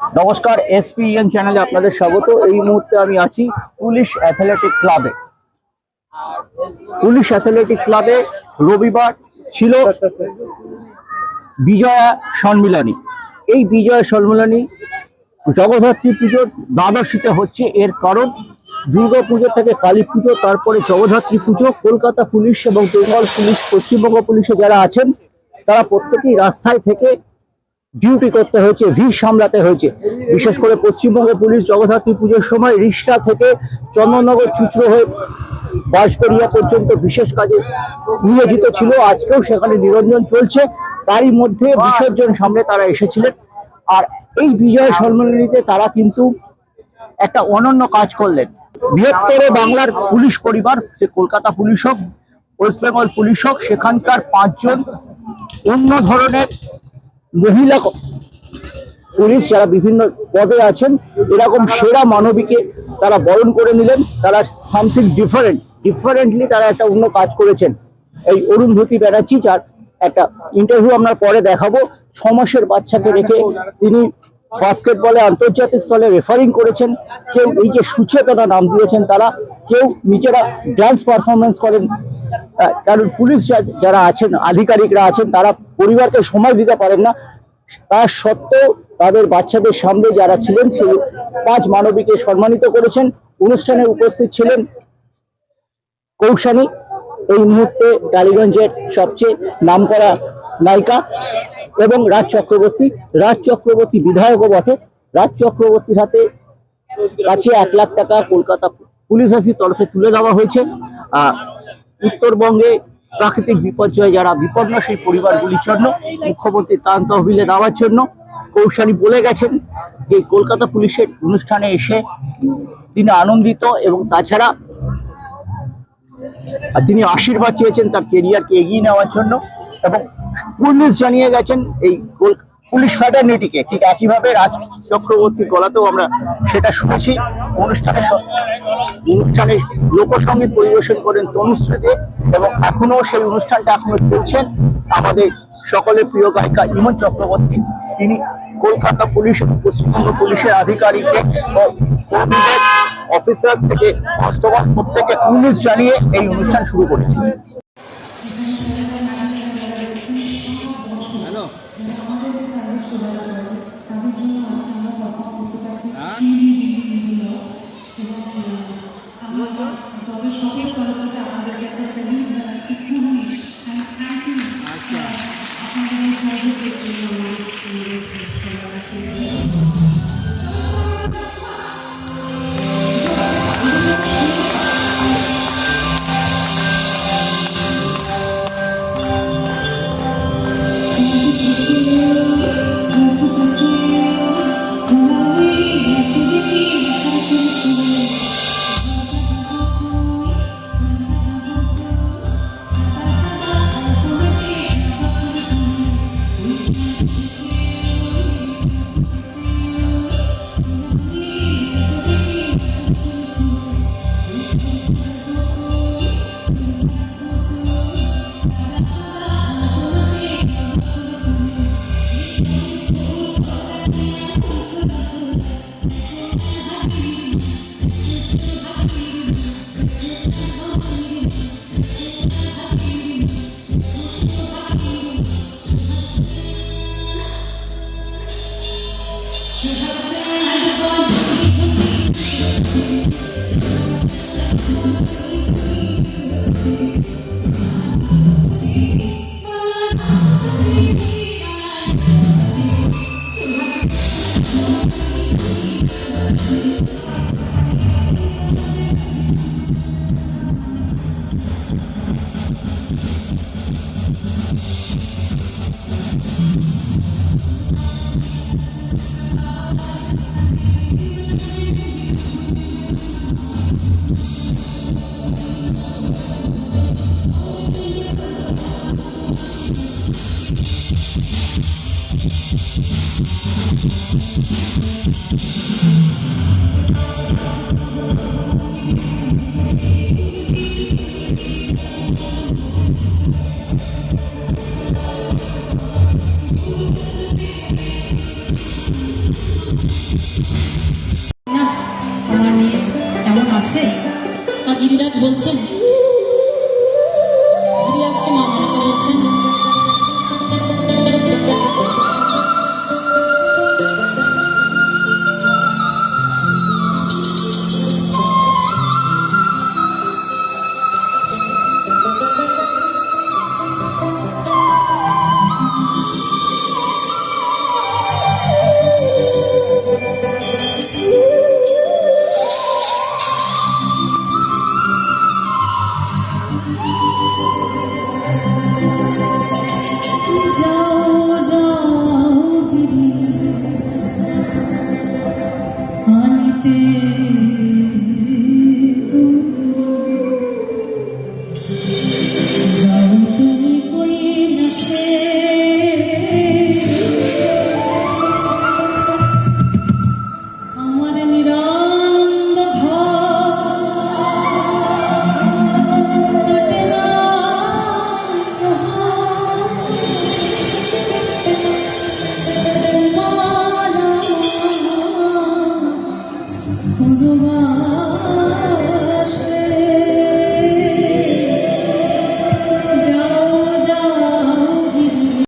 নমস্কার এসপিএন চ্যানেলে আপনাদের স্বাগত। এই মুহূর্তে আমি আছি পুলিশ অ্যাথলেটিক ক্লাবে পুলিশ অ্যাথলেটিক ক্লাবে রবিবার ছিল বিজয়া সম্মিলনী। এই বিজয়া সম্মিলনী জগদ্ধাত্রী পুজোর দ্বাদশীতে হচ্ছে। এর কারণ দুর্গা পুজো থেকে কালী পুজো, তারপরে জগদ্ধাত্রী পুজো, কলকাতা পুলিশ এবং বেঙ্গল পুলিশ, পশ্চিমবঙ্গ পুলিশে যারা আছেন, তারা প্রত্যেকেই রাস্তায় থেকে ডিউটি করতে হয়েছে, ভিড় সামলাতে হয়েছে। বিশেষ করে পশ্চিমবঙ্গ পুলিশ জগদ্ধাত্রী পুজোর সময় রিষ্টা থেকে চন্দননগর চুচড়ো হয়ে বাঁশবেরিয়া পর্যন্ত বিশেষ কাজে নিয়োজিত ছিল। আজকেও সেখানে নিরঞ্জন চলছে। তারই মধ্যে বিসর্জন সামনে তারা এসেছিলেন। আর এই বিজয় সম্মেলনীতে তারা কিন্তু একটা অনন্য কাজ করলেন। বৃহত্তর বাংলার পুলিশ পরিবার, সে কলকাতা পুলিশ হোক, ওয়েস্ট বেঙ্গল পুলিশ হোক, সেখানকার পাঁচজন অন্য ধরনের মহিলা পুলিশ যারা বিভিন্ন পদে আছেন, এরকম সেরা মানবীকে তারা বরণ করে নিলেন। তারা সামথিং ডিফারেন্ট ডিফারেন্টলি তারা একটা অন্য কাজ করেছেন। এই অরুন্ধতী ব্যানার্জি, যার একটা ইন্টারভিউ আমরা পরে দেখাবো ছ মাসের বাচ্চাকে রেখে তিনি বাস্কেটবলে আন্তর্জাতিক স্তরে রেফারিং করেছেন। কেউ এই যে সুচেতনা নাম দিয়েছেন তারা, কেউ নিজেরা ডান্স পারফরমেন্স করেন। কারণ পুলিশ যারা আছেন, আধিকারিকরা আছেন, তারা পরিবারকে সময় দিতে পারেন না। তার সত্ত্বেও তাদের বাচ্চাদের সামনে যারা ছিলেন, সেই পাঁচ মানবীকে সম্মানিত করেছেন। অনুষ্ঠানে উপস্থিত ছিলেন কৌশানী। এই মুহূর্তে টালিগঞ্জের সবচেয়ে নামকরা নায়িকা এবং রাজ চক্রবর্তী। রাজ চক্রবর্তী বিধায়কও বটে। রাজ চক্রবর্তীর হাতে কাছে এক লাখ টাকা কলকাতা পুলিশ হাসির তরফে তুলে দেওয়া হয়েছে। উত্তরবঙ্গে প্রাকৃতিক বিপর্যয়ে যারা বিপন্ন, সেই পরিবারগুলির জন্য মুখ্যমন্ত্রী ত্রাণ তহবিলে দেওয়ার জন্য কৌশানী বলে গেছেন যে কলকাতা পুলিশের অনুষ্ঠানে এসে তিনি আনন্দিত এবং তাছাড়া তিনি আশীর্বাদ চেয়েছেন তার কেরিয়ারকে এগিয়ে নেওয়ার জন্য এবং পুলিশ জানিয়ে গেছেন এই পুলিশ ফ্যাটার্নিটিকে ঠিক একইভাবে রাজ চক্রবর্তীর গলাতেও আমরা সেটা শুনেছি। অনুষ্ঠানে অনুষ্ঠানে লোকসঙ্গীত পরিবেশন করেন তনুশ্রীতে এবং এখনও সেই অনুষ্ঠানটা এখনও চলছেন আমাদের সকলের প্রিয় গায়িকা ইমন চক্রবর্তী। তিনি কলকাতা পুলিশ পশ্চিমবঙ্গ পুলিশের কর্মীদের অফিসার থেকে কনস্টেবল পুলিশ জানিয়ে এই অনুষ্ঠান শুরু করেছে আচ্ছা গিরিরাজ বলছেন